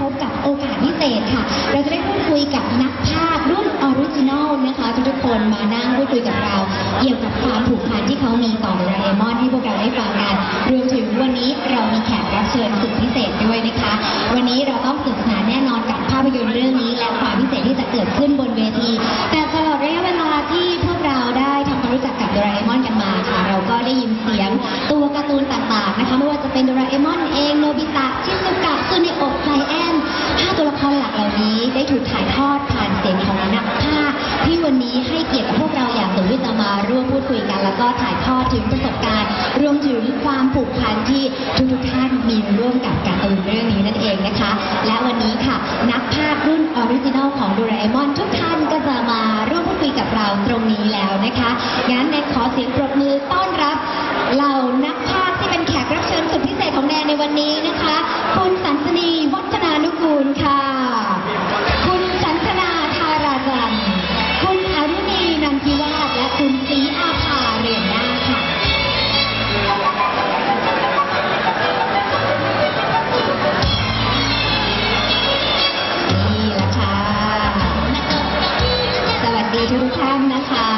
พบกับโอกาสพิเศษค่ะ เราจะได้พูดคุยกับนักภาครุ่นออริจินอลนะคะทุกๆคนมานั่งพูดคุยกับเรา เกี่ยวกับความผูกพันที่เขามีต่อโดราเอมอนให้พวกเราได้ฟังกัน รวมถึงวันนี้เรามีแขกรับเชิญสุดพิเศษด้วยนะคะ วันนี้เราต้องสนุกสนานแน่นอนกับภาพยนตร์เรื่องนี้และความพิเศษที่จะเกิดขึ้นบนเวที แต่ตลอดระยะเวลาที่พวกเราได้ทำความรู้จักกับโดราเอมอนกันมาค่ะ เราก็ได้ยินเสียงตัวก ว่าจะเป็นโดราเอมอนเองโนบิตะชิซุกะซูเนอะไซแอนห้าตัวละครหลักเหล่านี้ได้ถูกถ่ายทอดผ่านเสียงของนักภาคที่วันนี้ให้เกียรติพวกเราอย่างสูงที่จะมาร่วมพูดคุยกัน แล้วก็ถ่ายทอดถึงประสบการณ์ รวมถึงความผูกพันที่ทุกท่านมีร่วมกับการ์ตูนเรื่องนี้นั่นเองนะคะ และวันนี้ค่ะ นักภาครุ่นออริจินอลของโดราเอมอนทุกท่านก็จะมาร่วมพูดคุยกับเราตรงนี้แล้วนะคะงั้นแนนขอเสียงปรบมือต้อนรับเหล่านักภาค ในวันนี้นะคะ คุณสันสนีวัฒนานุกูลค่ะ คุณสันสนาธาราจันทร์คุณอรุณีนันทิวาสและคุณศรีอาภาเรียนนาค่ะ นี่แหละค่ะ สวัสดีทุกท่านนะคะ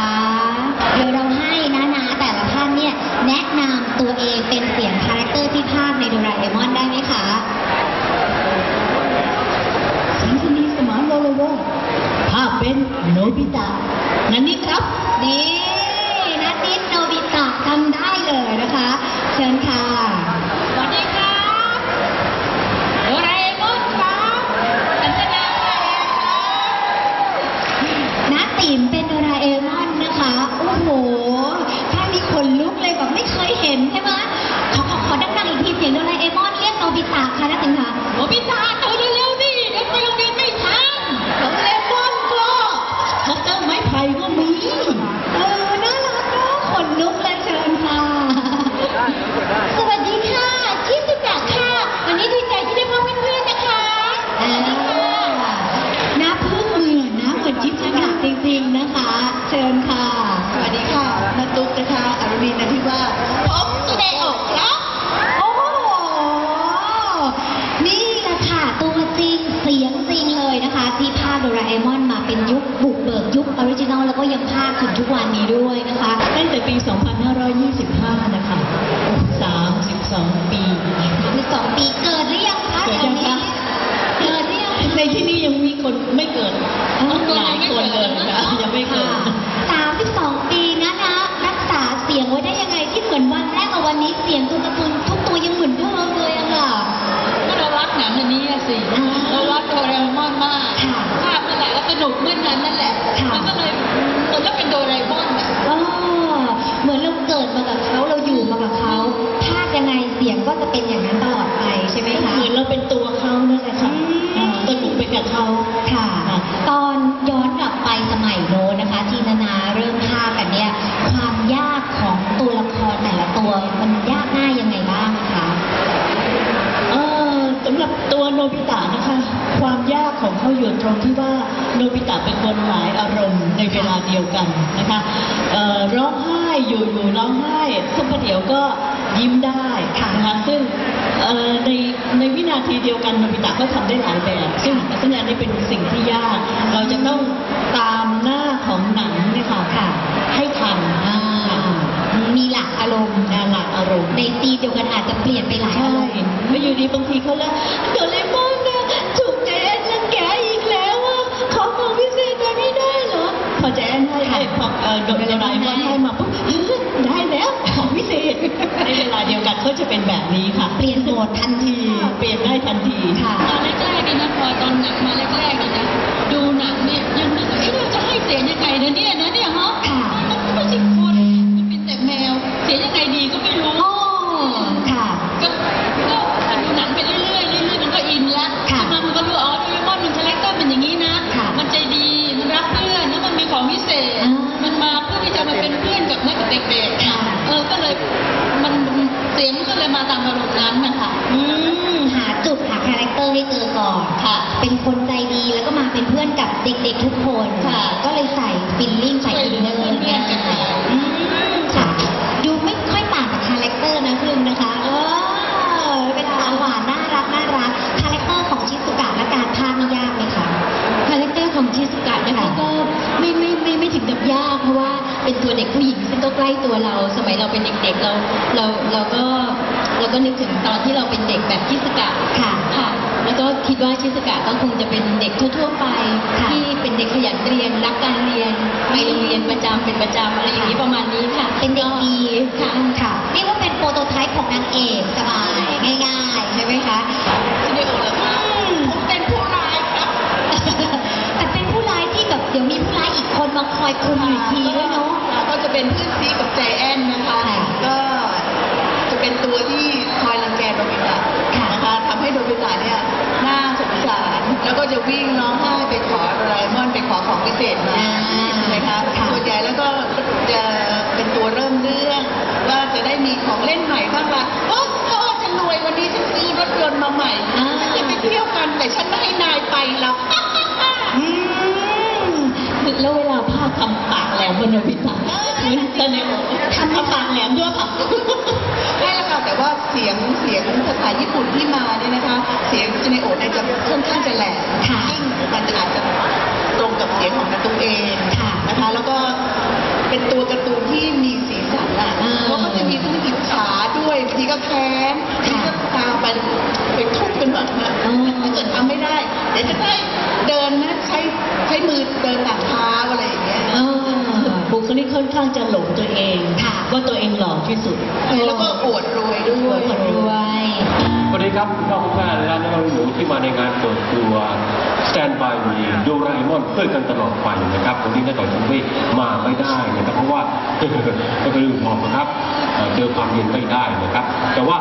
เดี๋ยวเราให้นะนะแต่ละท่านเนี่ย แนะนำตัวเองเป็นเสียงคาแรคเตอร์ที่ภาคในโดราเอมอนได้ไหมคะ สันสนีสมานวรวงศ์ภาพเป็น โนบิตะนันนี่ครับนี่นันนิดโนบิตะทำได้เลยนะคะ เชิญค่ะ ในเวลาเดียวกันนะคะเอ่อร้องไห้อยู่อยู่ร้องไห้สักประเดี๋ยวก็ยิ้มได้นะคะซึ่งเอ่อในในวินาทีเดียวกันโนบิตะก็ทำได้หลายแบบ ซึ่งซึ่งอันนี้เป็นสิ่งที่ยาก เราจะต้องตามหน้าของหนังเนะคะค่ะ ให้ทันอ่ามีหลากอารมณ์นาหลักอารมณ์ในซีนเดียวกันอาจจะเปลี่ยนไปหลายใช่อารมณ์แล้วอยู่ดีบางทีเขาแล้วโดเรมอน โดโดราเอมอนให้มาปุ๊บเฮ้ยได้แล้วของพิเศษในเวลาเดียวกันก็จะเป็นแบบนี้ค่ะ เปลี่ยนโหมดทันที เปลี่ยนได้ทันทีค่ะตอนแรกๆนี่นะพอตอนหนังมาแรกๆนี่นะดูหนังเนี่ยยังนึกว่าเอ๊ะเราจะให้เสียงยังไงนะเนี่ยนะเนี่ยฮะค่ะมันไม่ใช่คนมันเป็นแต่แมว เสียงยังไงดีก็ไม่รู้ ค่ะ เป็นคนใจดีแล้วก็มาเป็นเพื่อนกับเด็กๆทุกคนค่ะ ก็เลยใส่ฟิลลิ่งใส่อินเนอร์เนี่ยอืมค่ดูไม่ค่อยต่างกับคาแรคเตอร์นะคุณนะคะ เออ เป็นสาวหวานน่ารักน่ารัก คาแรคเตอร์ของชิสุกะและการพาไม่ยากไหมคะ คาแรคเตอร์ของชิสุกะนะคะก็ไม่ไม่ไม่ไม่ถึงกับยาก เพราะว่าเป็นตัวเด็กผู้หญิงซึ่งก็ใกล้ตัวเรา สมัยเราเป็นเด็กๆเราเราเราก็เราก็นึกถึงตอนที่เราเป็นเด็กแบบชิสุกะค่ะ ค่ะแล้วก็คิดว่าชิสกะก็คงจะเป็นเด็กทั่วๆไป ที่เป็นเด็กขยันเรียนรักการเรียนไปโรงเรียนประจำเป็นประจำอะไรอย่างนี้ประมาณนี้ค่ะ เป็นเด็กดีค่ะค่ะเรียกว่าเป็นโปรโตไทป์ของนางเอกสบายง่าย ๆ ใช่ไหมคะสตูดิโอเหรอคะผมเป็นผู้ร้ายครับแต่เป็นผู้ร้ายที่แบบเดี๋ยวมีผู้ร้ายอีกคนมาคอยคุมอยู่อีกทีด้วยเนาะก็จะเป็นเพื่อนซีกับใจแอนนะคะ ค่ะ ก็จะเป็นตัวที่คอยรังแกโดบิตะ ค่ะ นะคะทำให้โดบิตะเนี่ยน่าสงสาร แล้วก็ จะวิ่งร้องไห้ไปขอโดราเอมอนไปขอของพิเศษมาอ่าใช่ไหมคะค่ะส่วนใหญ่แล้วก็จะเป็นตัวเริ่มเรื่องว่าจะได้มีของเล่นใหม่บ้างละโอ้พ่อฉันรวยวันนี้ฉันซื้อรถยนต์มาใหม่อ่าฉันจะไปเที่ยวกันแต่ฉันไม่ให้นายไปหรอกอืมแล้วเวลาภาคทำปากแหลมบนโนบิตะเหมือนเสน่ห์ทำปากแหลมด้วยค่ะใช่แล้วค่ะแต่ว่าเสียงเสียงภาษาญี่ปุ่นที่มาเนี่ยนะคะ เสียงจูเนโอะเนี่ยจะค่อนข้างจะแหลมค่ะ ไปไปทุบกันแบบนะอ๋อถ้าเกิดทำไม่ได้ เดี๋ยวจะได้เดินนะใช้ใช้มือเดินต่างเท้าอะไรอย่างเงี้ยเออบุคลิกค่อนข้างจะหลงตัวเองค่ะว่าตัวเองหล่อที่สุด แล้วก็อวดรวยด้วยคนรวยสวัสดีครับคุณพ่อคุณแม่และน้องหนูที่มาในงานเปิดตัว Stand by Me โดราเอมอนเพื่อนกันตลอดไปนะครับวันนี้น้าต่อยคุณไม่มาไม่ได้นะครับเพราะว่าไม่เป็นเรื่องของนะครับเอ่อเจอความเย็นไม่ได้นะครับ แต่ว่า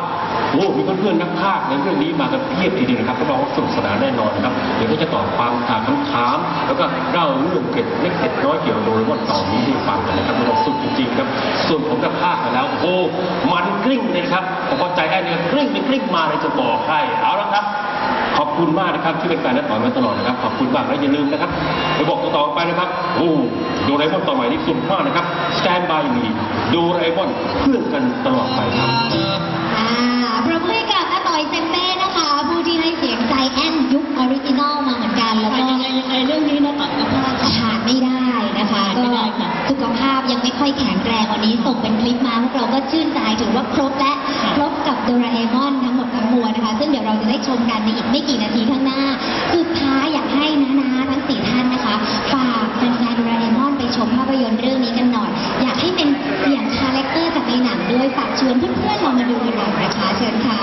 โอ้มีเพื่อนๆนักพากย์ในเรื่องนี้มากันเพียบทีเดียวนะครับรับองว่าสนุกสนานแน่นอนนะครับเดี๋ยวก็จะตอบความถามคำถาม แล้วก็เล่าเรื่องเกร็ดเล็กเกร็ดน้อยเกี่ยวกับโดราเอมอนต่อนี้ให้ฟังกันนะครับรับรองสุดจริงๆครับ ส่วนผมกับภาคมาแล้วโอ้มันกลิ้งเลยครับแต่พอใจได้เนี่ยกลิ้งไปกลิ้งมาเลยจะบอกให้เอาละครับขอบคุณมากนะครับที่เป็นแฟนนักต่อยมาตลอดนะครับขอบคุณมากและอย่าลืมนะครับไปบอกต่อๆไปนะครับโอ้โดราเอมอนต่อใหม่นี้สุดมากนะครับ Stand by me โดราเอมอนเพื่อนกันตลอดไปครับ อาต่อยเซมเป้นะคะ ผู้ที่ให้เสียงใจแอนยุคออริจินอลมาเหมือนกันแล้วค่ะก็ยังไงยังไงเรื่องนี้นะต่อยกับภาคค่ะขาดไม่ได้นะคะขาดไม่ได้ค่ะสุขภาพยังไม่ค่อยแข็งแรงวันนี้ส่งเป็นคลิปมาพวกเราก็ชื่นใจถือว่าครบและค่ะ ครบกับโดราเอมอนทั้งหมดทั้งมวลนะคะ ซึ่งเดี๋ยวเราจะได้ชมกันในอีกไม่กี่นาทีข้างหน้า สุดท้ายอยากให้นะนะทั้งสี่ท่านนะคะ ฝากแฟนๆโดราเอมอนไปชมภาพยนตร์เรื่องนี้กันหน่อย อยากให้เป็นเสียงคาแรคเตอร์จากในหนังด้วยฝากชวนเพื่อนๆเรามาดูกันหน่อยนะคะเชิญค่ะ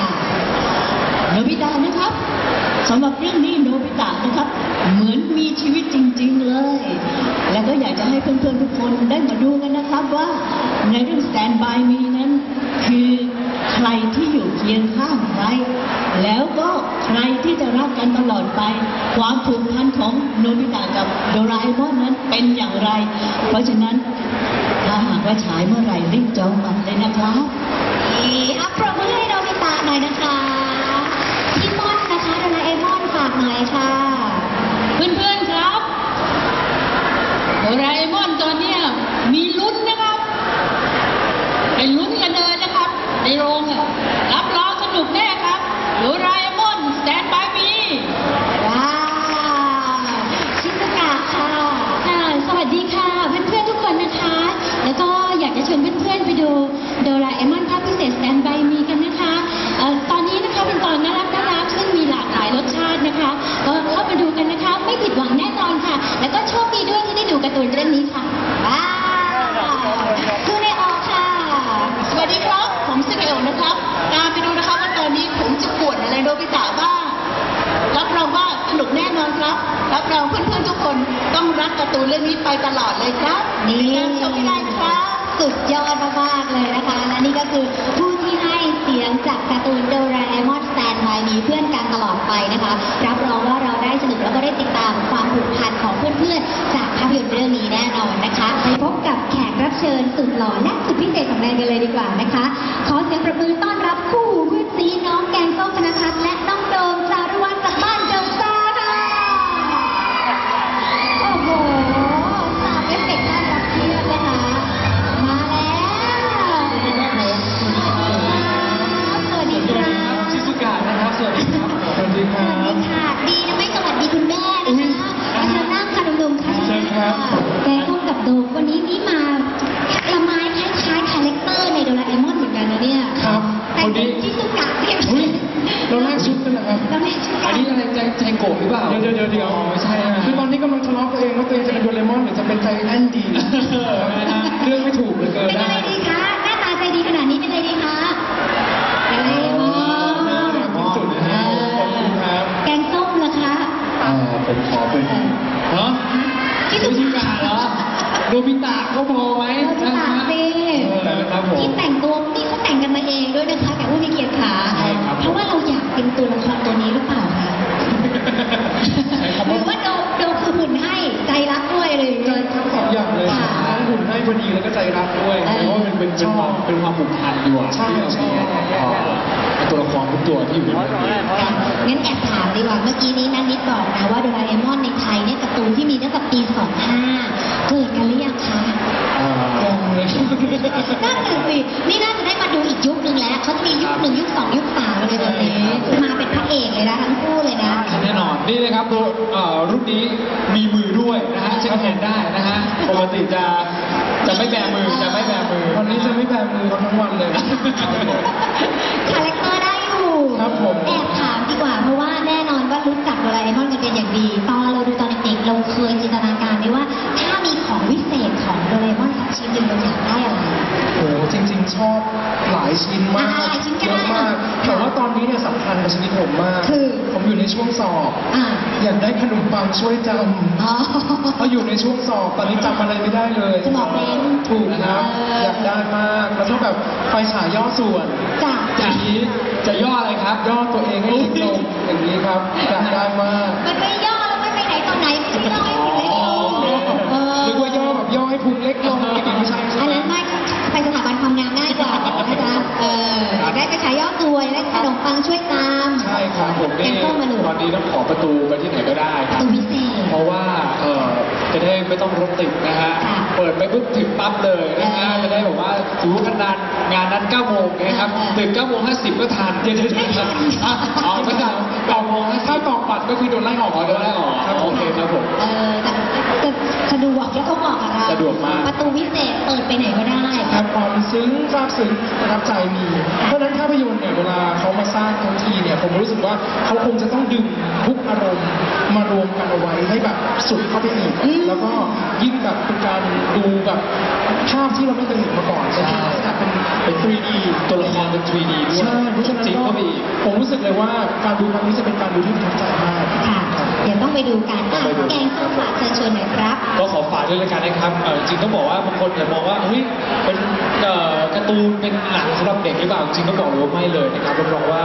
โนบิตะนะครับสำหรับเรื่องนี้โนบิตะนะครับ เหมือนมีชีวิตจริง ๆเลย แล้วก็อยากจะให้เพื่อนๆทุกคนได้มาดูกันนะครับว่าในเรื่อง Stand by Me นั้น คือใครที่อยู่เคียงข้างใครแล้วก็ใครที่จะรักกันตลอดไป ความผูกพันของโนบิตะกับโดราเอมอนนั้นเป็นอย่างไร เพราะฉะนั้นถ้าหากว่าฉายเมื่อไหร่รีบจองบัตรเลยนะครับนี่อัปปรบมือให้โนบิตะหน่อยนะคะ พี่ม่อนนะคะโดราเอมอนฝากหน่อยค่ะ เพื่อนๆครับโดราเอมอนตอนเนี้ยมีลุ้นนะครับไปลุ้นกันเลยนะครับ ในโรงอะรับรองสนุกแน่ครับโดราเอมอนสแตนบายมี ว้าวชิสกะค่ะค่ะสวัสดีค่ะ เพื่อนๆทุกคนนะคะ แล้วก็อยากจะชวนเพื่อนๆไปดูโดราเอมอนภาคพิเศษ Stand by Me กันนะคะเอ่อตอนนี้นะคะเป็นตอนน่ารักน่ารักซึ่งมีหลากหลายรสชาตินะคะ ก็เข้ามาดูกันนะคะ ไม่ผิดหวังแน่นอนค่ะ แล้วก็โชคดีด้วยที่ได้ดูการ์ ตูนเรื่องนี้ค่ะว้าวดูในออกค่ะ สวัสดีครับ ผมสเกลนะครับ ตามไปดูนะครับว่าตอนนี้ผมจะปวดอะไรโดบิตะบ้าง รับรองว่าสนุกแน่นอนครับ รับรองเพื่อนๆทุกคนต้องรักการ์ตูนเรื่องนี้ไปตลอดเลยครับนี่ติดตามชมให้ได้นะครับ สุดยอดมากๆเลยนะคะ เชิญสุดหล่อและสุดพิเศษของแดนกันเลยดีกว่านะคะ ขอเสียงประมือต้อนรับคู่หูเพื่อนซีน้องแกงส้มธนทัศน์และ รือจะเป็นใจแอนดีนะฮะเรื่องไม่ถูกเลือเกินเป็นนะอะไรดีคะหน้าตาใจดีขนาดนี้เป็นอะไรดีคะโดเรมอนน่ารักที่สุดนะฮะขอบคุณครับแกงส้มล่ะคะอ่าผมขอเป็นเนาะชิชิซุซุกะกะเหรอโนบิตะเขาพอไหมเราจะนะตัดฮะสิครับผม ที่แต่งตัวนี่เขาแต่งกันมาเองด้วยนะคะแขกผู้มีเกียรติขาใช่ครับ เพราะว่าเราอยากเป็นตัวละคร ใจรักด้วยเออเพราะว่าเป็นเป็นเป็นความเป็นความผูกพันดีกว่าใช่ที่เราใช่มีเอ่อตัวละครทุกตัวที่อยู่ในเรื่องนี้ค่ะงั้นแอบถามดีกว่าเมื่อกี้นี้นันนิดบอกนะว่าโดราเอมอนในไทยเนี่ยการ์ตูนที่มีตั้งแต่ปี 25 เกิดกันหรือยังคะเอ่อนั่นน่ะสินี่น่าจะได้มาดูอีกยุคหนึ่งแล้วเขาจะมียุคหนึ่งยุคสองยุคสามเลยตอนนี้มาเป็นพระเอกเลยนะทั้งคู่เลยนะแน่นอนนี่นะครับตัวเอ่อรุ่นนี้มีมือด้วยนะฮะเช็คแฮนด์ได้นะฮะปกติจะ จะไม่แบมือจะไม่แบมือวันนี้จะไม่แบมือเขาทั้งวันเลยคาแรคเตอร์ได้อยู่ครับผมแอบถามดีกว่าเพราะว่าแน่นอนว่ารู้จักโดราเอมอนกันเป็นอย่างดี ตอนเราดูตอนเด็กๆเราเคยจินตนาการไหมว่า ถ้ามีของวิเศษของโดราเอมอนสัก ชิ้นหนึ่งเราอยากได้อะไร โอ้โหจริง ๆ ชอบหลายชิ้นมากอ่าหลายชิ้นก็เยได้อะมากค่ะแต่ว่าตอนนี้เนี่ยสำคัญกับชีวิตผมมากคือ ผมอยู่ในช่วงสอบ อ่าอยากได้ขนมปังช่วยจำอ๋อ เพราะอยู่ในช่วงสอบตอนนี้จำอะไรไม่ได้เลยสมองเบลนถูกนะครับเอออ อยากได้มากแล้วก็แบบไฟฉายย่อส่วน จ้ะ อย่างนี้จะย่ออะไรครับ ย่อตัวเองให้เล็กลงอย่างนี้ครับอยากได้มากมันไม่ย่อแล้วไม่ไปไหนตอนไหนไม่ใช่ย่อให้หุ่นเล็กลงเออ นึกว่าย่อแบบย่อให้พุงเล็ก ขนมปังช่วยตามใช่ครับผมแกงส้มมาหนูตอนนี้ต้องขอประตูไปที่ไหนก็ได้คปรัระบตูวิเศษ เพราะว่าเออจะได้ไม่ต้องรถติดนะฮะ ค่ะเปิดไปปุ๊บถึงปั๊บเลยนะฮะเออจะได้แบบว่าสมมติขนาดงานนั้น9โมงนะครับเออตื่น9โมง50 ก็ทันเดี๋ยวเดี๋ยวเดี๋ยวครับอะอ๋อไม่ทัน9โมง50ถ้ากรอกบัตรก็คือโดนไล่ออกอ๋อเดี๋ยวได้ออกครับโอเคครับผม เออ ดวกมาก ประตูวิเศษเปิดไปไหนก็ได้ ครับความซึ้งซาบซึ้งประทับใจมี เพราะฉะนั้นภาพยนตร์เนี่ยเวลาเขามาสร้างทั้งทีเนี่ยผมรู้สึกว่าเขาคงจะต้องดึงทุกอารมณ์มารวมกันเอาไว้ให้แบบสุดเข้าไปอีกอืมแล้วก็ยิ่งแบบเป็นการดูแบบภาพที่เราไม่เคยเห็นมาก่อนใช่แต่เป็นเป็น 3D ตัวละครเป็น 3D ด้วยใช่เพราะฉะนั้นจริงก็เข้าไปอีกผมรู้สึกเลยว่าการดูครั้งนี้จะเป็นการดูที่ประทับใจมากค่ะเดี๋ยว ต้องไปดูกันอะไปดูแกงส้มฝากเชิญชวนหน่อยครับ ก็ขอฝากด้วยละกันนะครับเอ่อจริงๆต้องบอกว่าบางคนเนี่ยมองว่าเฮ้ยเป็นเอ่อการ์ตูนเป็นหนังสำหรับเด็กหรือเปล่าจริงๆต้องบอกเลยว่าไม่เลยนะครับรับรองว่า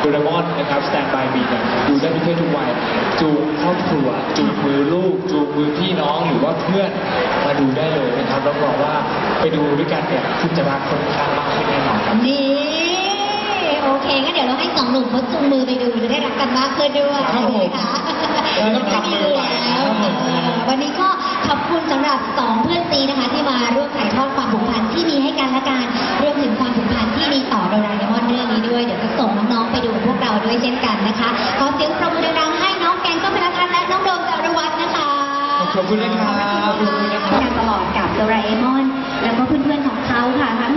โดเรมอนนะครับ Stand by Me เนี่ยดูได้ทุกเพศทุกวัยจูงครอบครัวจูงมือลูกจูงมือพี่น้องหรือว่าเพื่อนมาดูได้เลยนะครับรับรองว่าไปดูด้วยกันเนี่ยคุณจะรักคนข้างมากขึ้นแน่นอนครับ นี่โอเคงั้นเดี๋ยวเราให้สองหนุ่มเขาจูงมือไปดูจะได้รักกันมากขึ้นด้วยครับผมค่ะ แล้วต้องจับมือไปแล้วครับผมเออวันนี้ก็ขอบคุณสำหรับสองเพื่อนซีนะคะ ที่มาร่วมถ่ายทอดความผูกพันที่มีให้กันและกันรวมถึงความผูกพันที่มีต่อโดราเอมอนเรื่องนี้ด้วย เดี๋ยวจะส่งน้องๆไปดูพวกเราด้วยเช่นกันนะคะขอเสียงปรบมือดังๆให้น้องแกงส้มพลทัศน์และน้องโดมจารวัฒน์นะคะขอบคุณนะครับขอบคุณนะครับการตลอดกับโดราเอมอน แล้วก็เพื่อนๆของเขาค่ะทั้ง